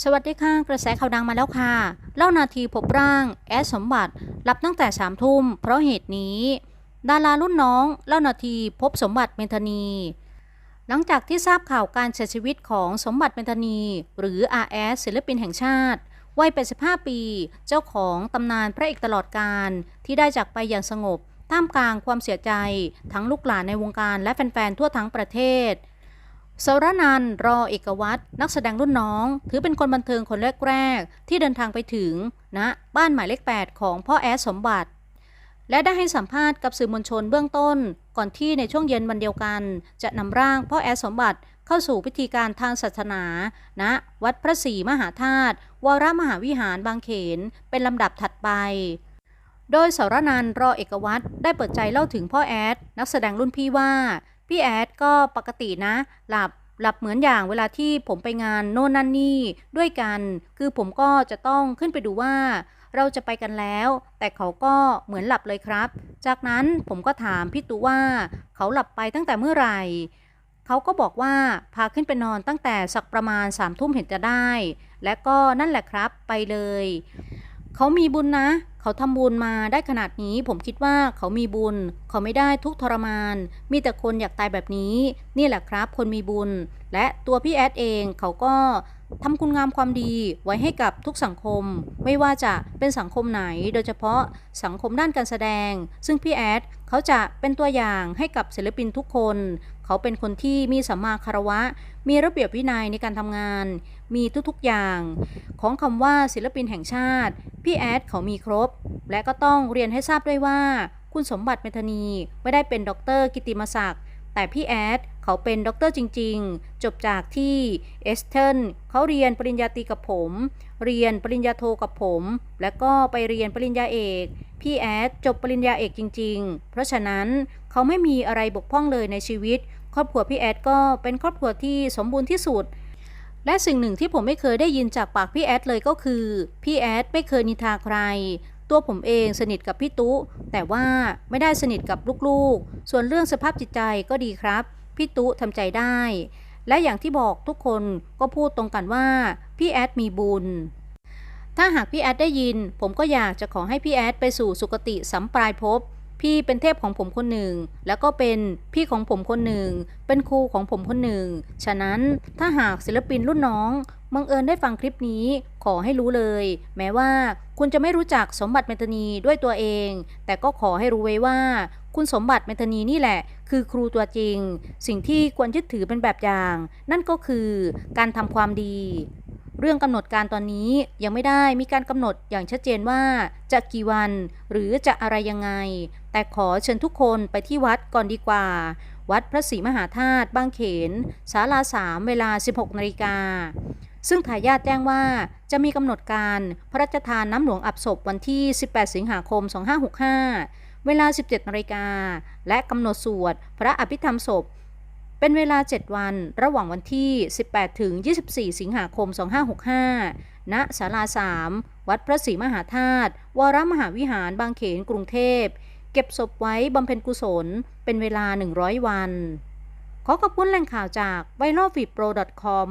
สวัสดีค่ะกระแสข่าวดังมาแล้วค่ะ เล่านาทีพบร่าง แอดสมบัติหลับตั้งแต่สามทุ่ม เพราะเหตุนี้ ดารารุ่นน้อง เล่านาทีพบสมบัติเมธานี หลังจากที่ทราบข่าวการเสียชีวิตของสมบัติเมธานี หรือ RS ศิลปินแห่งชาติวัย 85 ปี เจ้าของตำนานพระเอกตลอดการที่ได้จากไปอย่างสงบท่ามกลางความเสียใจ ทั้งลูกหลานในวงการและแฟนๆทั่วทั้งประเทศ สรนันรอเอกวัตรนักแสดงรุ่นน้อง ถือเป็นคนบันเทิงคนแรกๆ ที่เดินทางไปถึงณนะบ้านหมายเลข 8 ของพ่อแอดสมบัติ และได้ให้สัมภาษณ์กับสื่อมวลชนเบื้องต้น ก่อนที่ในช่วงเย็นวันเดียวกัน จะนำร่างพ่อแอดสมบัติเข้าสู่พิธีการทางศาสนาณนะวัดพระศรีมหาธาตุวรมหาวิหารบางเขน เป็นลำดับถัดไปโดยสารนันรอเอกวัตรได้เปิดใจเล่าถึงพ่อแอด นักแสดงรุ่นพี่ว่า พี่แอดก็ปกตินะ หลับหลับเหมือนอย่างเวลาที่ผมไปงานโน่นนั่นนี่ด้วยกัน คือผมก็จะต้องขึ้นไปดูว่า เราจะไปกันแล้ว แต่เขาก็เหมือนหลับเลยครับ จากนั้นผมก็ถามพี่ตูว่า เขาหลับไปตั้งแต่เมื่อไหร่เขาก็บอกว่าพาขึ้นไปนอนตั้งแต่สักประมาณสามทุ่มเห็นจะได้ และก็นั่นแหละครับไปเลย เขามีบุญนะ เขาทำบุญมาได้ขนาดนี้ผมคิดว่าเขามีบุญ เขาไม่ได้ทุกทรมาน มีแต่คนอยากตายแบบนี้ นี่แหละครับ คนมีบุญ และตัวพี่แอดเองเขาก็ ทำคุณงามความดีไว้ให้กับทุกสังคม ไม่ว่าจะเป็นสังคมไหน โดยเฉพาะสังคมด้านการแสดง ซึ่งพี่แอดเขาจะเป็นตัวอย่างให้กับศิลปินทุกคน เขาเป็นคนที่มีสัมมาคารวะ มีระเบียบวินัยในการทำงาน มีทุกๆอย่าง ของคำว่าศิลปินแห่งชาติ พี่แอดเขามีครบ และก็ต้องเรียนให้ทราบด้วยว่า คุณสมบัติเมธานีไม่ได้เป็นด็อกเตอร์กิติมศักดิ์แต่พี่แอดเขาเป็นด็อกเตอร์จริง ๆ จบจากที่เอสเทนเขาเรียนปริญญาตรีกับผม เรียนปริญญาโทกับผม แล้วก็ไปเรียนปริญญาเอก พี่แอดจบปริญญาเอกจริง ๆ เพราะฉะนั้นเขาไม่มีอะไรบกพร่องเลยในชีวิต ครอบครัวพี่แอดก็เป็นครอบครัวที่สมบูรณ์ที่สุด และสิ่งหนึ่งที่ผมไม่เคยได้ยินจากปากพี่แอดเลยก็คือ พี่แอดไม่เคยนินทาใคร ตัวผมเองสนิทกับพี่ตุ๊แต่ว่าไม่ได้สนิทกับลูกๆ ส่วนเรื่องสภาพจิตใจก็ดีครับพี่ตุ๊ทำใจได้ และอย่างที่บอกทุกคนก็พูดตรงกันว่า พี่แอดมีบุญ ถ้าหากพี่แอดได้ยิน ผมก็อยากจะขอให้พี่แอดไปสู่สุคติสัมปรายภพพี่เป็นเทพของผมคนหนึ่ง แล้วก็เป็นพี่ของผมคนหนึ่ง เป็นครูของผมคนหนึ่ง ฉะนั้นถ้าหากศิลปินรุ่นน้อง บังเอิญได้ฟังคลิปนี้ขอให้รู้เลย แม้ว่าคุณจะไม่รู้จักสมบัติเมธานีด้วยตัวเอง แต่ก็ขอให้รู้ไว้ว่า คุณสมบัติเมธานีนี่แหละ คือครูตัวจริง สิ่งที่ควรยึดถือเป็นแบบอย่าง นั่นก็คือการทำความดี เรื่องกำหนดการตอนนี้ยังไม่ได้มีการกำหนดอย่างชัดเจนว่าจะกี่วันหรือจะอะไรยังไง แต่ขอเชิญทุกคนไปที่วัดก่อนดีกว่า วัดพระศรีมหาธาตุบางเขนศาลาสามเวลา 16นาฬิกา ซึ่งทายาทแจ้งว่าจะมีกำหนดการพระราชทานน้ำหลวงอับศพวันที่ 18 สิงหาคม 2565 เวลา 17นาฬิกา และกำหนดสวดพระอภิธรรมศพ เป็นเวลา 7 วันระหว่างวันที่ 18 ถึง 24 สิงหาคม 2565 ณศาลา 3 วัดพระศรีมหาธาตุ วรมหาวิหารบางเขนกรุงเทพ เก็บศพไว้บำเพ็ญกุศล เป็นเวลา 100 วัน ขอขอบคุณแหล่งข่าวจาก v i r a l f e e d p r o c o m